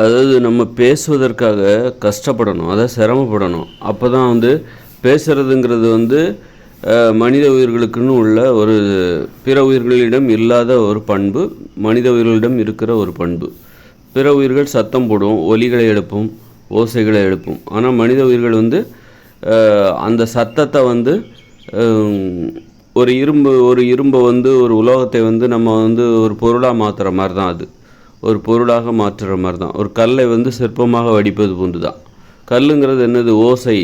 அதாவது நம்ம பேசுவதற்காக கஷ்டப்படணும் அதாவது சிரமப்படணும். அப்போ தான் வந்து பேசுகிறதுங்கிறது வந்து மனித உயிர்களுக்குன்னு உள்ள ஒரு பிற உயிர்களிடம் இல்லாத ஒரு பண்பு மனித உயிர்களிடம் இருக்கிற ஒரு பண்பு. பிற உயிர்கள் சத்தம் போடும் ஒலிகளை எழுப்பும் ஓசைகளை எழுப்பும். ஆனால் மனித உயிர்கள் வந்து அந்த சத்தத்தை வந்து ஒரு இரும்பு ஒரு இரும்பை வந்து ஒரு உலோகத்தை வந்து நம்ம வந்து ஒரு பொருளாக மாற்றுற மாதிரி தான் அது. ஒரு பொருளாக மாற்றுற மாதிரி தான் ஒரு கல்லை வந்து சிற்பமாக வடிப்பது போன்று தான் கல்லுங்கிறது என்னது? ஓசை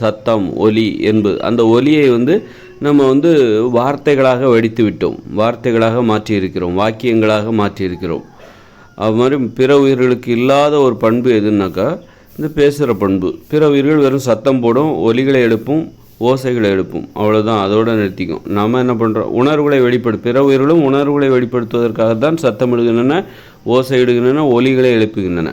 சத்தம் ஒலி என்பது. அந்த ஒலியை வந்து நம்ம வந்து வார்த்தைகளாக வடித்து விட்டோம். வார்த்தைகளாக மாற்றி இருக்கிறோம் வாக்கியங்களாக மாற்றி இருக்கிறோம் அது மாதிரி பிற உயிர்களுக்கு இல்லாத ஒரு பண்பு எதுனாக்கா இந்த பேசுகிற பண்பு. பிற உயிர்கள் வெறும் சத்தம் போடும் ஒலிகளை எழுப்பும் ஓசைகளை எழுப்பும். அவ்வளோதான் அதோடு நிறுத்திக்கும். நம்ம என்ன பண்ணுறோம் உணர்வுகளை வெளிப்படு பிற உயிர்களும் உணர்வுகளை வெளிப்படுத்துவதற்காக தான் சத்தம் இடுகின்றன ஓசை இடுகின்றன ஒலிகளை எழுப்புகின்றன.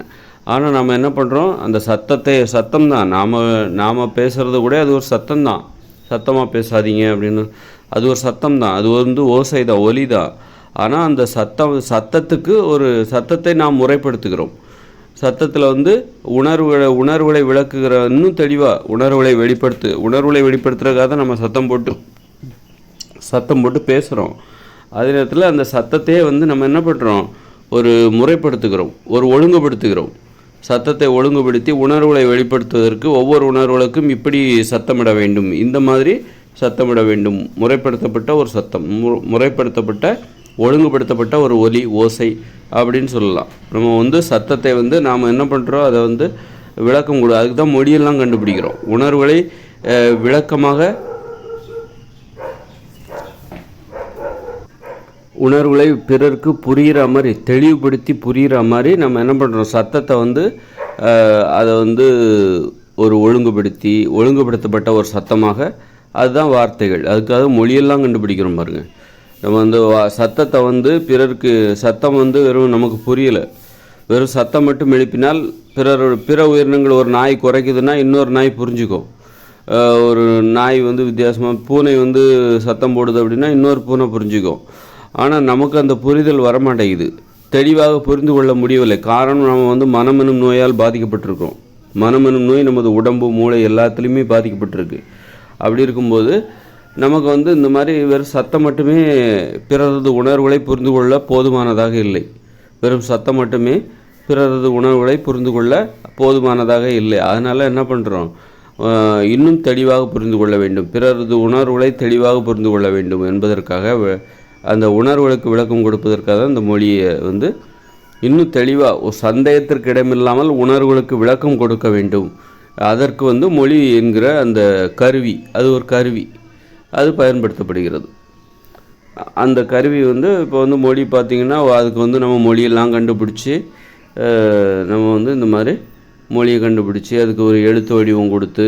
ஆனால் நம்ம என்ன பண்ணுறோம் அந்த சத்தத்தை சத்தம் தான் நாம் நாம் பேசுகிறது கூட அது ஒரு சத்தம் தான் சத்தமாக பேசாதீங்க அப்படின்னு. அது ஒரு சத்தம் தான் அது வந்து ஓசை தான் ஒலி தான் ஆனால் அந்த சத்தம் சத்தத்துக்கு ஒரு சத்தத்தை நாம் முறைப்படுத்துகிறோம். சத்தத்தில் வந்து உணர்வுகளை உணர்வுகளை விளக்குகிற இன்னும் தெளிவாக உணர்வுகளை வெளிப்படுத்து. உணர்வுகளை வெளிப்படுத்துறதுக்காக தான் நம்ம சத்தம் போட்டு சத்தம் போட்டு பேசுகிறோம் அதே நேரத்தில் அந்த சத்தத்தையே வந்து நம்ம என்ன பண்ணுறோம் ஒரு முறைப்படுத்துகிறோம். ஒரு ஒழுங்குபடுத்துகிறோம். சத்தத்தை ஒழுங்குபடுத்தி உணர்வுகளை வெளிப்படுத்துவதற்கு ஒவ்வொரு உணர்வுகளுக்கும் இப்படி சத்தமிட வேண்டும். இந்த மாதிரி சத்தமிட வேண்டும். முறைப்படுத்தப்பட்ட ஒரு சத்தம். மு- முறைப்படுத்தப்பட்ட ஒழுங்குபடுத்தப்பட்ட ஒரு ஒலி ஓசை அப்படின்னு சொல்லலாம். நம்ம வந்து சத்தத்தை வந்து நாம் என்ன பண்ணுறோம் அதை வந்து விளக்கம் கொடு அதுக்கு தான் மொழியெல்லாம் கண்டுபிடிக்கிறோம். உணர்வுகளை விளக்கமாக உணர்வுகளை பிறருக்கு புரிகிற மாதிரி தெளிவுபடுத்தி புரிகிற மாதிரி நம்ம என்ன பண்ணுறோம் சத்தத்தை வந்து அதை வந்து ஒரு ஒழுங்குபடுத்தி ஒழுங்குபடுத்தப்பட்ட ஒரு சத்தமாக அதுதான் வார்த்தைகள். அதுக்காக மொழியெல்லாம் கண்டுபிடிக்கிறோம் பாருங்கள் நம்ம வந்து சத்தத்தை வந்து பிறருக்கு சத்தம் வந்து வெறும் நமக்கு புரியலை. வெறும் சத்தம் மட்டும் எழுப்பினால் பிறர் பிற உயிரினங்கள் ஒரு நாய் குறைக்குதுன்னா இன்னொரு நாய் புரிஞ்சுக்கும். ஒரு நாய் வந்து வித்தியாசமாக பூனை வந்து சத்தம் போடுது அப்படின்னா இன்னொரு பூனை புரிஞ்சுக்கும். ஆனால் நமக்கு அந்த புரிதல் வரமாட்டேங்குது. தெளிவாக புரிந்து கொள்ள முடியவில்லை. காரணம் நம்ம வந்து மனம் எனும் நோயால் பாதிக்கப்பட்டிருக்கோம் மனம் எனும் நோய் நமது உடம்பு மூளை எல்லாத்துலேயுமே பாதிக்கப்பட்டிருக்கு. அப்படி இருக்கும்போது நமக்கு வந்து இந்த மாதிரி வெறும் சத்தம் மட்டுமே பிறரது உணர்வுகளை புரிந்து கொள்ள போதுமானதாக இல்லை. வெறும் சத்தம் மட்டுமே பிறரது உணர்வுகளை புரிந்து கொள்ள போதுமானதாக இல்லை. அதனால் என்ன பண்ணுறோம் இன்னும் தெளிவாக புரிந்து கொள்ள வேண்டும். பிறரது உணர்வுகளை தெளிவாக புரிந்து கொள்ள வேண்டும் என்பதற்காக அந்த உணர்வுகளுக்கு விளக்கம் கொடுப்பதற்காக அந்த மொழியை வந்து இன்னும் தெளிவாக ஒரு சந்தேகத்திற்கு இடமில்லாமல் உணர்வுகளுக்கு விளக்கம் கொடுக்க வேண்டும். அதற்கு வந்து மொழி என்கிற அந்த கருவி அது ஒரு கருவி. அது பயன்படுத்தப்படுகிறது. அந்த கருவி வந்து இப்போ வந்து மொழி பார்த்திங்கன்னா அதுக்கு வந்து நம்ம மொழியெல்லாம் கண்டுபிடிச்சி நம்ம வந்து இந்த மாதிரி மொழியை கண்டுபிடிச்சி அதுக்கு ஒரு எழுத்து வடிவம் கொடுத்து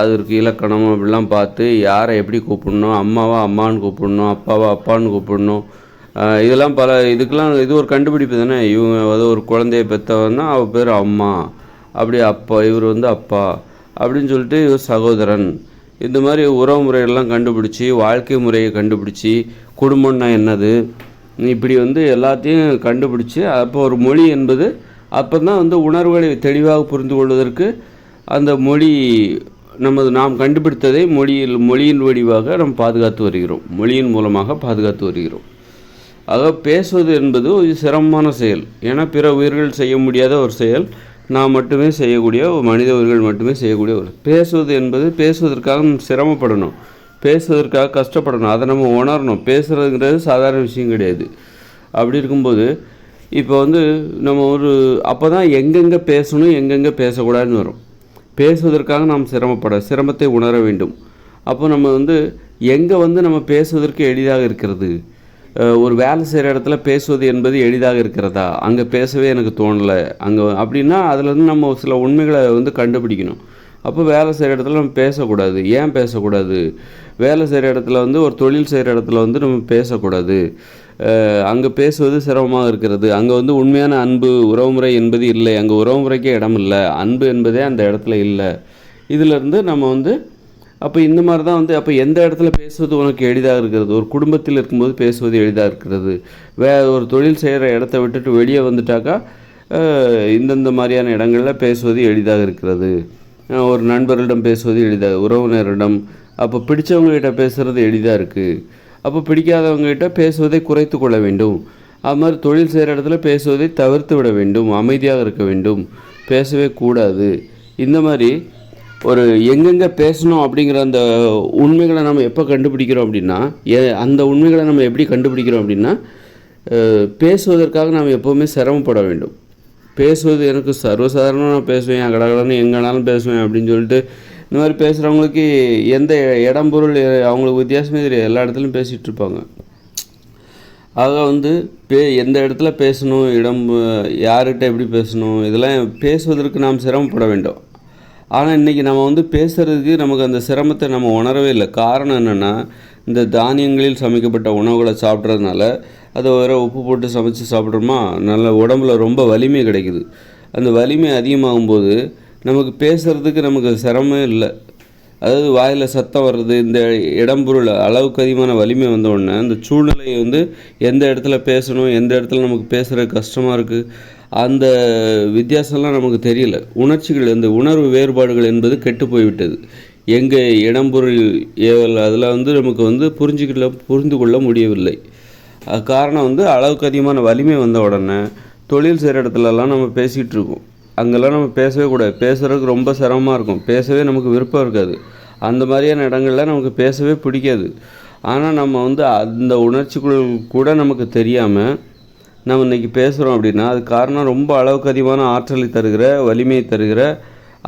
அதற்கு இலக்கணம் அப்படிலாம் பார்த்து யாரை எப்படி கூப்பிடணும் அம்மாவா அம்மான்னு கூப்பிடணும் அப்பாவா அப்பான்னு கூப்பிடணும் இதெல்லாம் பல இதுக்கெல்லாம் இது ஒரு கண்டுபிடிப்பு தானே. இவங்க அதாவது ஒரு குழந்தைய பெற்றவன்னா அவள் பேர் அம்மா அப்படி அப்பா இவர் வந்து அப்பா அப்படின்னு சொல்லிட்டு இவர் சகோதரன் இந்த மாதிரி உறவு முறையெல்லாம் கண்டுபிடிச்சி வாழ்க்கை முறையை கண்டுபிடிச்சி குடும்பம்னா என்னது? இப்படி வந்து எல்லாத்தையும் கண்டுபிடிச்சி அப்போ ஒரு மொழி என்பது அப்போ தான் வந்து உணர்வுகளை தெளிவாக புரிந்து கொள்வதற்கு அந்த மொழி நமது நாம் கண்டுபிடித்ததை மொழியில் மொழியின் வடிவாக நாம் பாதுகாத்து வருகிறோம். மொழியின் மூலமாக பாதுகாத்து வருகிறோம். ஆக பேசுவது என்பது ஒரு சிரமமான செயல். ஏன்னா பிற உயிர்கள் செய்ய முடியாத ஒரு செயல். நான் மட்டுமே செய்யக்கூடிய மனிதவர்கள் மனித உயிர்கள் மட்டுமே செய்யக்கூடிய ஒரு பேசுவது என்பது பேசுவதற்காக சிரமப்படணும். பேசுவதற்காக கஷ்டப்படணும். அதை நம்ம உணரணும். பேசுகிறதுங்கிறது சாதாரண விஷயம் கிடையாது. அப்படி இருக்கும்போது இப்போ வந்து நம்ம ஒரு அப்போ தான் எங்கெங்கே பேசணும் எங்கெங்கே பேசக்கூடாதுன்னு வரும். பேசுவதற்காக நாம் சிரமப்பட சிரமத்தை உணர வேண்டும். அப்போ நம்ம வந்து எங்கே வந்து நம்ம பேசுவதற்கு எளிதாக இருக்கிறது? ஒரு வேலை செய்கிற இடத்துல பேசுவது என்பது எளிதாக இருக்கிறதா? அங்கே பேசவே எனக்கு தோணலை. அங்கே அப்படின்னா அதுலேருந்து நம்ம சில உண்மைகளை வந்து கண்டுபிடிக்கணும். அப்போ வேலை செய்கிற இடத்துல நம்ம பேசக்கூடாது. ஏன் பேசக்கூடாது? வேலை செய்கிற இடத்துல வந்து ஒரு தொழில் செய்கிற இடத்துல வந்து நம்ம பேசக்கூடாது. அங்கே பேசுவது சிரமமாக இருக்கிறது. அங்கே வந்து உண்மையான அன்பு உறவுமுறை என்பது இல்லை. அங்கே உறவுமுறைக்கே இடம் இல்லை அன்பு என்பதே அந்த இடத்துல இல்லை. இதிலிருந்து நம்ம வந்து அப்போ இந்த மாதிரி தான் வந்து அப்போ எந்த இடத்துல பேசுவது உனக்கு எளிதாக இருக்கிறது? ஒரு குடும்பத்தில் இருக்கும்போது பேசுவது எளிதாக இருக்கிறது. வே ஒரு தொழில் செய்கிற இடத்த விட்டுட்டு வெளியே வந்துட்டாக்கா இந்தந்த மாதிரியான இடங்களில் பேசுவது எளிதாக இருக்கிறது. ஒரு நண்பர்களிடம் பேசுவது எளிதாக உறவினரிடம். அப்போ பிடிச்சவங்ககிட்ட பேசுகிறது எளிதாக இருக்குது அப்போ பிடிக்காதவங்ககிட்ட பேசுவதை குறைத்து கொள்ள வேண்டும். அது மாதிரி தொழில் செய்கிற இடத்துல பேசுவதை தவிர்த்து விட வேண்டும். அமைதியாக இருக்க வேண்டும். பேசவே கூடாது. இந்த மாதிரி ஒரு எங்கெங்கே பேசணும் அப்படிங்கிற அந்த உண்மைகளை நம்ம எப்போ கண்டுபிடிக்கிறோம் அப்படின்னா ஏ அந்த உண்மைகளை நம்ம எப்படி கண்டுபிடிக்கிறோம் அப்படின்னா பேசுவதற்காக நாம் எப்போவுமே சிரமப்பட வேண்டும். பேசுவது எனக்கு சர்வசாதாரணமாக நான் பேசுவேன் அகடகடனு எங்கேனாலும் பேசுவேன் அப்படின்னு சொல்லிட்டு இந்த மாதிரி பேசுகிறவங்களுக்கு எந்த இடம் பொருள் அவங்களுக்கு வித்தியாசமே தெரியாது. எல்லா இடத்துலையும் பேசிகிட்டு இருப்பாங்க. ஆக வந்து பே எந்த இடத்துல பேசணும் இடம் யார்கிட்ட எப்படி பேசணும் இதெல்லாம் பேசுவதற்கு நாம் சிரமப்பட வேண்டும். ஆனால் இன்றைக்கி நம்ம வந்து பேசுகிறதுக்கு நமக்கு அந்த சிரமத்தை நம்ம உணரவே இல்லை. காரணம் என்னென்னா இந்த தானியங்களில் சமைக்கப்பட்ட உணவுகளை சாப்பிட்றதுனால அதை வேற உப்பு போட்டு சமைச்சு சாப்பிட்றோமா? நல்ல உடம்புல ரொம்ப வலிமை கிடைக்குது. அந்த வலிமை அதிகமாகும்போது நமக்கு பேசுகிறதுக்கு நமக்கு சிரமமே இல்லை. அதாவது வாயில் சத்தம் வர்றது இந்த இடம்பொருள் அளவுக்கு அதிகமான வலிமை வந்த உடனே அந்த சூழ்நிலையை வந்து எந்த இடத்துல பேசணும் எந்த இடத்துல நமக்கு பேசுகிற கஷ்டமாக இருக்குது அந்த வித்தியாசம்லாம் நமக்கு தெரியல. உணர்ச்சிகள் இந்த உணர்வு வேறுபாடுகள் என்பது கெட்டு போய்விட்டது எங்கே இடம்பொருள் ஏவல் அதில் வந்து நமக்கு வந்து புரிஞ்சுக்கல புரிந்து கொள்ள முடியவில்லை. காரணம் வந்து அளவுக்கு அதிகமான வலிமை வந்த உடனே தொழில் செய்கிற இடத்துலலாம் நம்ம பேசிகிட்டு இருக்கோம் அங்கெல்லாம் நம்ம பேசவே கூடாது. பேசுகிறதுக்கு ரொம்ப சிரமமாக இருக்கும். பேசவே நமக்கு விருப்பம் இருக்காது. அந்த மாதிரியான இடங்கள்ல நமக்கு பேசவே பிடிக்காது. ஆனால் நம்ம வந்து அந்த உணர்ச்சிக்குள் கூட நமக்கு தெரியாமல் நம்ம இன்றைக்கி பேசுகிறோம் அப்படின்னா அது காரணம் ரொம்ப அளவுக்கு அதிகமான ஆற்றலை தருகிற வலிமையை தருகிற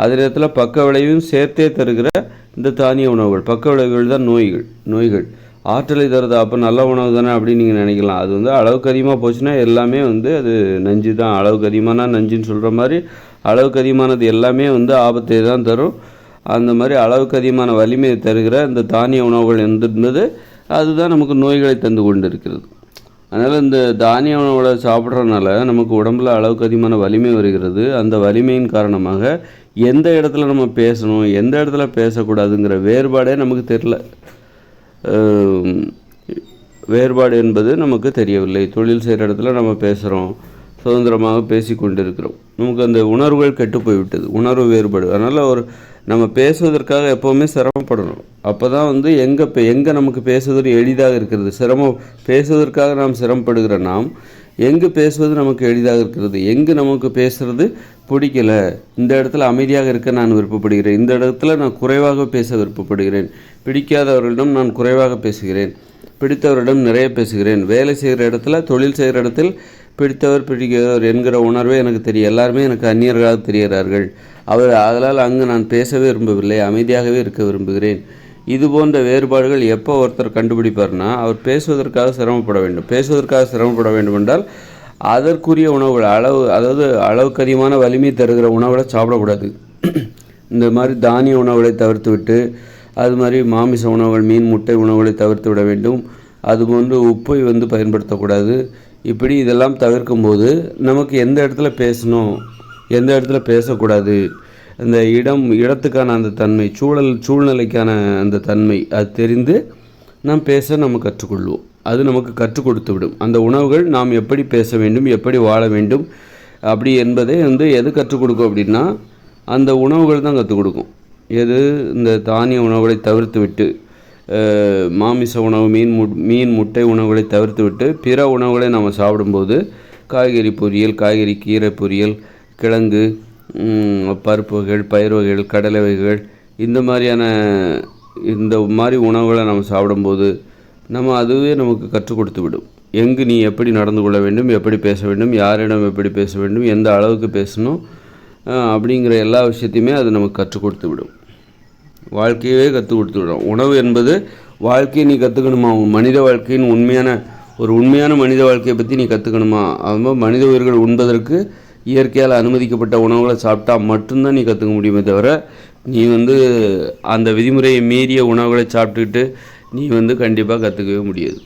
அதே நேரத்தில் பக்க விளைவையும் சேர்த்தே தருகிற இந்த தானிய உணவுகள். பக்க விளைவுகள் தான் நோய்கள் நோய்கள். ஆற்றலை தருது? அப்போ நல்ல உணவு தானே அப்படின்னு நீங்கள் நினைக்கலாம். அது வந்து அளவுக்கு அதிகமாக போச்சுன்னா எல்லாமே வந்து அது நஞ்சு தான். அளவுக்கு அதிகமான நஞ்சுன்னு சொல்கிற மாதிரி அளவுக்கு அதிகமானது எல்லாமே வந்து ஆபத்தை தான் தரும். அந்த மாதிரி அளவுக்கு அதிகமான வலிமையை தருகிற இந்த தானிய உணவுகள் என்பது அதுதான் நமக்கு நோய்களை தந்து கொண்டு இருக்கிறது அதனால் இந்த தானிய உணவுகளை சாப்பிட்றதுனால நமக்கு உடம்புல அளவுக்கு அதிகமான வலிமை வருகிறது. அந்த வலிமையின் காரணமாக எந்த இடத்துல நம்ம பேசணும் எந்த இடத்துல பேசக்கூடாதுங்கிற வேறுபாடே நமக்கு தெரில வேறுபாடு என்பது நமக்கு தெரியவில்லை. தொழில் செய்கிற இடத்துல நம்ம பேசுகிறோம் சுதந்திரமாக பேசி கொண்டிருக்கிறோம் நமக்கு அந்த உணர்வுகள் கெட்டு போய்விட்டது உணர்வு வேறுபாடு அதனால் ஒரு நம்ம பேசுவதற்காக எப்போவுமே சிரமப்படணும். அப்போ தான் வந்து எங்கே இப்போ எங்கே நமக்கு பேசுவது எளிதாக இருக்கிறது? சிரமம் பேசுவதற்காக நாம் சிரமப்படுகிற நாம் எங்கு பேசுவது நமக்கு எளிதாக இருக்கிறது? எங்கு நமக்கு பேசுறது பிடிக்கல? இந்த இடத்துல அமைதியாக இருக்க நான் விருப்பப்படுகிறேன். இந்த இடத்துல நான் குறைவாக பேச விருப்பப்படுகிறேன். பிடிக்காதவர்களிடம் நான் குறைவாக பேசுகிறேன். பிடித்தவரிடம் நிறைய பேசுகிறேன். வேலை செய்கிற இடத்துல தொழில் செய்கிற இடத்தில் பிடித்தவர் பிடிக்கிறவர் என்கிற உணர்வே எனக்கு தெரியும். எல்லாருமே எனக்கு அந்நியர்களாக தெரிகிறார்கள். அவர் அதனால் அங்கு நான் பேசவே விரும்பவில்லை அமைதியாகவே இருக்க விரும்புகிறேன். இது போன்ற வேறுபாடுகள் எப்போ ஒருத்தர் கண்டுபிடிப்பார்னா அவர் பேசுவதற்காக சிரமப்பட வேண்டும். பேசுவதற்காக சிரமப்பட வேண்டும் என்றால் அதற்குரிய உணவுகள் அளவு அதாவது அளவுக்கு அதிகமான வலிமை தருகிற உணவுகளை சாப்பிடக்கூடாது. இந்த மாதிரி தானிய உணவுகளை தவிர்த்து விட்டு அது மாதிரி மாமிச உணவுகள் மீன் முட்டை உணவுகளை தவிர்த்து விட வேண்டும். அது போன்று உப்பை வந்து பயன்படுத்தக்கூடாது. இப்படி இதெல்லாம் தவிர்க்கும்போது நமக்கு எந்த இடத்துல பேசணும்? எந்த இடத்துல பேசக்கூடாது? அந்த இடம் இடத்துக்கான அந்த தன்மை சூழல் சூழ்நிலைக்கான அந்த தன்மை அது தெரிந்து நாம் பேச நம்ம கற்றுக்கொள்வோம். அது நமக்கு கற்றுக் கொடுத்து விடும். அந்த உணவுகள் நாம் எப்படி பேச வேண்டும் எப்படி வாழ வேண்டும் அப்படி என்பதை வந்து எது கற்றுக் கொடுக்கும் அப்படின்னா அந்த உணவுகள் தான் கற்றுக் கொடுக்கும். எது? இந்த தானிய உணவுகளை தவிர்த்து விட்டு மாமிச உணவு மீன் மு மீன் முட்டை உணவுகளை தவிர்த்துவிட்டு பிற உணவுகளை நம்ம சாப்பிடும்போது காய்கறி பொரியல் காய்கறி கீரை பொரியல் கிழங்கு பருப்பு வகைகள் பயிர் வகைகள் கடலை வகைகள் இந்த மாதிரியான இந்த மாதிரி உணவுகளை நம்ம சாப்பிடும்போது நம்ம அதுவே நமக்கு கற்றுக் கொடுத்து விடும். எங்கு நீ எப்படி நடந்து கொள்ள வேண்டும் எப்படி பேச வேண்டும் யாரிடம் எப்படி பேச வேண்டும் எந்த அளவுக்கு பேசணும் அப்படிங்கிற எல்லா விஷயத்தையுமே அது நமக்கு கற்றுக் கொடுத்து விடும். வாழ்க்கையவே கற்றுக் கொடுத்து உணவு என்பது வாழ்க்கையை நீ கற்றுக்கணுமா உன் மனித வாழ்க்கையின் உண்மையான ஒரு உண்மையான மனித வாழ்க்கையை பற்றி நீ கற்றுக்கணுமா அது மனித உயிர்கள் உண்பதற்கு இயற்கையால் அனுமதிக்கப்பட்ட உணவுகளை சாப்பிட்டா மட்டும்தான் நீ கற்றுக்க முடியுமே தவிர நீ வந்து அந்த விதிமுறையை மீறிய உணவுகளை சாப்பிட்டுக்கிட்டு நீ வந்து கண்டிப்பாக கற்றுக்கவே முடியாது.